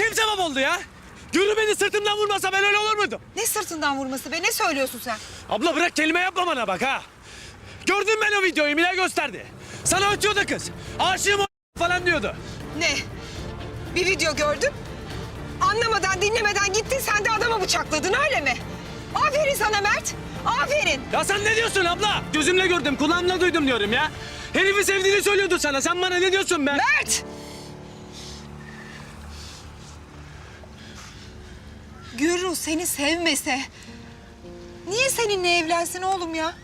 Kim sebep oldu ya? Gürü beni sırtımdan vurmasa ben öyle olur muydum? Ne sırtından vurması be? Ne söylüyorsun sen? Abla bırak kelime yapma bana bak ha. Gördün ben o videoyu Mine gösterdi. Sana ötüyordu kız. Aşığım o falan diyordu. Ne? Bir video gördüm. Anlamadan dinlemeden gittin sen de adamı bıçakladın öyle mi? Aferin sana Mert. Aferin. Ya sen ne diyorsun abla? Gözümle gördüm, kulağımla duydum diyorum ya. Herifi sevdiğini söylüyordu sana. Sen bana ne diyorsun ben? Mert! Gürru seni sevmese niye seninle evlensin oğlum ya?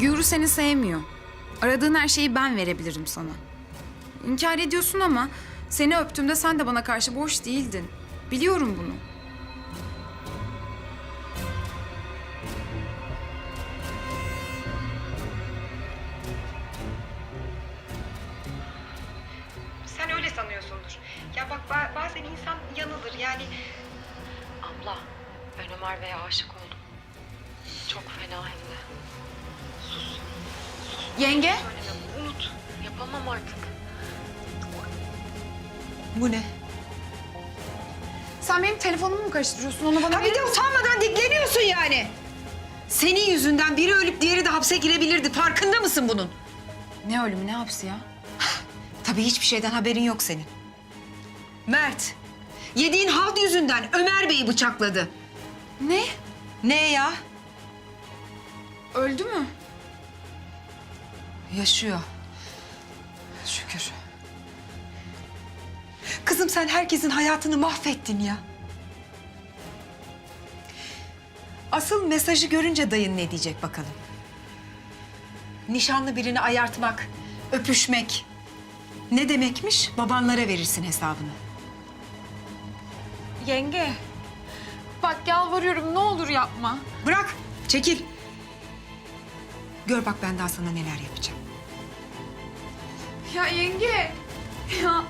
Guru seni sevmiyor. Aradığın her şeyi ben verebilirim sana. İnkar ediyorsun ama seni öptüğümde sen de bana karşı boş değildin. Biliyorum bunu. Sen öyle sanıyorsundur. Ya bak ba- bazen insan yanılır yani. Abla, ben Ömer Bey'e aşık oldum. Çok fena hem de. Yenge? Unut. Yapamam artık. Bu ne? Sen benim telefonumu mu karıştırıyorsun? Onu bana Ha bir de utanmadan dikleniyorsun yani. Senin yüzünden biri ölüp diğeri de hapse girebilirdi. Farkında mısın bunun? Ne ölümü ne hapsi ya? Tabii hiçbir şeyden haberin yok senin. Mert, yediğin halt yüzünden Ömer Bey'i bıçakladı. Ne? Ne ya? Öldü mü? Yaşıyor. Şükür. Kızım sen herkesin hayatını mahvettin ya. Asıl mesajı görünce dayın ne diyecek bakalım. Nişanlı birini ayartmak, öpüşmek. Ne demekmiş? Babanlara verirsin hesabını. Yenge. Bak yalvarıyorum ne olur yapma. Bırak, çekil. Gör bak ben daha sana neler yapacağım. Ya yenge. Ya